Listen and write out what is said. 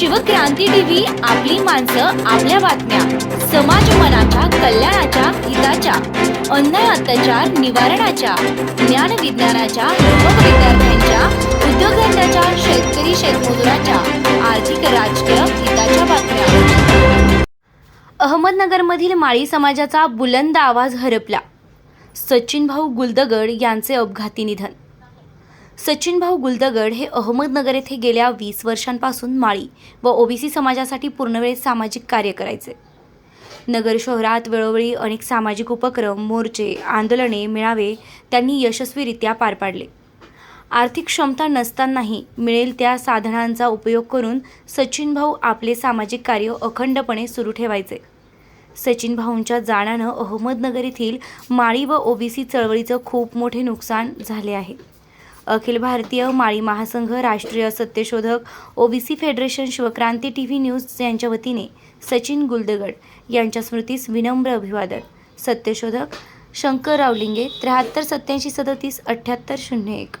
Shivkranti TV आपली माणसं आपल्या बातम्या. समाज मनाच्या कल्याणाच्या हिताच्या. अन्याय अत्याचार निवारणाच्या. ज्ञान विज्ञानाच्या युवक विद्यार्थ्यांच्या उद्योगधंद्याच्या शेतकरी शेतमजुराच्या. आर्थिक राजकीय हिताच्या बातम्या. अहमदनगरमधील माळी समाजाचा बुलंद आवाज हरपला. सचिन भाऊ गुलदगड यांचे अपघाती निधन. सचिन भाऊ गुलदगड हे अहमदनगर येथे गेल्या वीस वर्षांपासून माळी व ओबीसी समाजासाठी पूर्णवेळ सामाजिक कार्य करायचे. नगर शहरात वेळोवेळी अनेक सामाजिक उपक्रम मोर्चे आंदोलने मेळावे त्यांनी यशस्वीरित्या पार पाडले. आर्थिक क्षमता नसतानाही मिळेल त्या साधनांचा उपयोग करून सचिन भाऊ आपले सामाजिक कार्य अखंडपणे सुरू ठेवायचे. सचिन भाऊंच्या जाण्यानं अहमदनगर येथील माळी व ओबीसी चळवळीचं खूप मोठे नुकसान झाले आहे. Akhil Bharatiya Mali Mahasangh Rashtriya Satyashodhak OBC federation Shivkranti T V news यांच्या वतीने सचिन गुलदगड यांच्या स्मृतीस विनम्र अभिवादन. सत्यशोधक शंकर रावलिंगे त्र्याहत्तर सत्याऐंशी सदतीस अठ्ठ्याहत्तर शून्य एक.